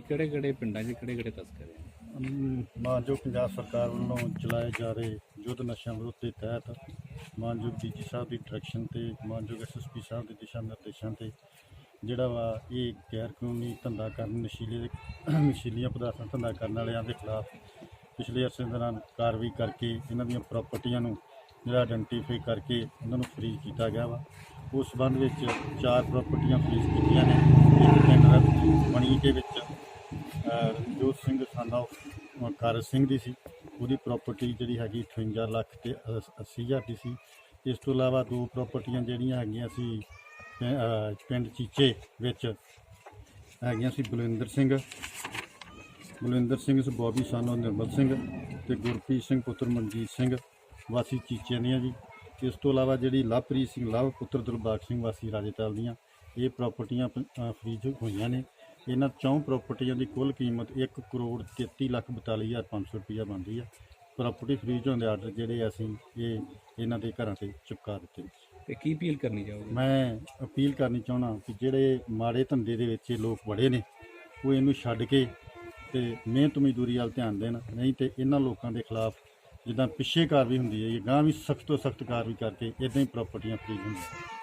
ਕਿਹੜੇ ਕਿਹੜੇ ਪਿੰਡਾਂ 'ਚ ਕਿਹੜੇ ਕਿਹੜੇ ਤਸਕਰ ਹੈ? ਮਾਨਯੋਗ ਪੰਜਾਬ ਸਰਕਾਰ ਵੱਲੋਂ ਚਲਾਏ ਜਾ ਰਹੇ ਯੁੱਧ ਨਸ਼ਿਆਂ ਵਿਰੁੱਧ ਦੇ ਤਹਿਤ ਮਾਨਯੋਗ ਡੀਜੀ ਸਾਹਿਬ ਦੀ ਡਾਇਰੈਕਸ਼ਨ ਤੇ ਮਾਨਯੋਗ ਐਸਐਸਪੀ ਸਾਹਿਬ ਦੇ ਦਿਸ਼ਾ ਨਿਰਦੇਸ਼ਾਂ ਤੇ ਜਿਹੜਾ ਵਾ ਇਹ ਗੈਰ ਕਾਨੂੰਨੀ ਧੰਦਾ ਕਰਨ, ਨਸ਼ੀਲੇ ਦੇ ਨਸ਼ੀਲੀਆਂ ਪਦਾਰਥਾਂ ਧੰਦਾ ਕਰਨ ਵਾਲਿਆਂ ਦੇ ਖਿਲਾਫ ਪਿਛਲੇ ਅਰਸੇ ਦੌਰਾਨ ਕਾਰਵਾਈ ਕਰਕੇ ਇਹਨਾਂ ਦੀਆਂ ਪ੍ਰਾਪਰਟੀਆਂ ਨੂੰ ਜਿਹੜਾ ਆਇਡੈਂਟੀਫਾਈ ਕਰਕੇ ਇਹਨਾਂ ਨੂੰ ਫਰੀਜ਼ ਕੀਤਾ ਗਿਆ ਵਾ। ਉਸ ਸੰਬੰਧ ਵਿੱਚ ਚਾਰ ਪ੍ਰਾਪਰਟੀਆਂ ਫਰੀਜ਼ ਕੀਤੀਆਂ ਨੇ। ਇੱਕ ਪਿੰਡ ਮਣੀ ਦੇ ਵਿੱਚ ਅਹ ਸਿੰਘ ਸਾਨਾ ਕਰ ਸਿੰਘ ਦੀ ਸੀ। ਉਹਦੀ ਪ੍ਰਾਪਰਟੀ ਜਿਹੜੀ ਹੈਗੀ 58 ਲੱਖ ਤੇ 80 ਹਜ਼ਾਰ ਦੀ ਸੀ। ਇਸ ਤੋਂ ਇਲਾਵਾ ਦੋ ਪ੍ਰਾਪਰਟੀਆਂ ਜਿਹੜੀਆਂ ਹੈਗੀਆਂ ਸੀ ਪਿੰਡ ਚੀਚੇ ਵਿੱਚ ਹੈਗੀਆਂ ਸੀ ਬਲਵਿੰਦਰ ਸਿੰਘ। ਬਲਵਿੰਦਰ ਸਿੰਘ ਸੀ ਬੋਬੀ ਸਾਨੋ ਨਿਰਮਲ ਸਿੰਘ ਤੇ ਗੁਰਪ੍ਰੀਤ ਸਿੰਘ ਪੁੱਤਰ ਮਨਜੀਤ ਸਿੰਘ ਵਾਸੀ ਚੀਚੇ ਦੀਆਂ ਜੀ। ਇਸ ਤੋਂ ਇਲਾਵਾ ਜਿਹੜੀ ਲਵਪ੍ਰੀਤ ਸਿੰਘ ਲਵ ਪੁੱਤਰ ਦਿਲਬਾਗ ਸਿੰਘ ਵਾਸੀ ਰਾਜੇਤਾਲ ਦੀਆਂ, ਇਹ ਪ੍ਰਾਪਰਟੀਆਂ ਪ- ਫਰੀਜ਼ ਹੋਈਆਂ ਨੇ। ਇਹਨਾਂ ਚੌਂ ਪ੍ਰਾਪਰਟੀਆਂ ਦੀ ਕੁੱਲ ਕੀਮਤ 1 ਕਰੋੜ 33 ਲੱਖ 42 ਹਜ਼ਾਰ 500 ਰੁਪਈਆ ਬਣਦੀ ਆ। ਪ੍ਰਾਪਰਟੀ ਫਰੀਜ਼ ਹੋਣ ਦੇ ਆਰਡਰ ਜਿਹੜੇ ਅਸੀਂ ਇਹ ਇਹਨਾਂ ਦੇ ਘਰਾਂ ਤੇ ਚੁਕਾ ਦਿੱਤੇ ਤੇ ਕੀ ਅਪੀਲ ਕਰਨੀ ਚਾਹੋਗੇ? ਮੈਂ ਅਪੀਲ ਕਰਨੀ ਚਾਹਣਾ ਕਿ ਜਿਹੜੇ ਮਾੜੇ ਧੰਦੇ ਦੇ ਵਿੱਚ ਇਹ ਲੋਕ ਵੜੇ ਨੇ ਉਹ ਇਹਨੂੰ ਛੱਡ ਕੇ ਤੇ ਮਿਹਨਤ ਮਜ਼ਦੂਰੀ ਵੱਲ ਧਿਆਨ ਦੇਣ ਨਹੀਂ ਤੇ ਇਹਨਾਂ ਲੋਕਾਂ ਦੇ ਖਿਲਾਫ ਜਿੱਦਾਂ ਪਿੱਛੇ ਕਾਰਵਾਈ ਹੁੰਦੀ ਹੈ ਇਹ ਗਾਂ ਵੀ ਸਖਤ ਤੋਂ ਸਖਤ ਕਾਰਵਾਈ ਕਰਕੇ ਇਦਾਂ ਹੀ ਪ੍ਰਾਪਰਟੀਆਂ ਫਰੀਜ਼ ਹੁੰਦੀਆਂ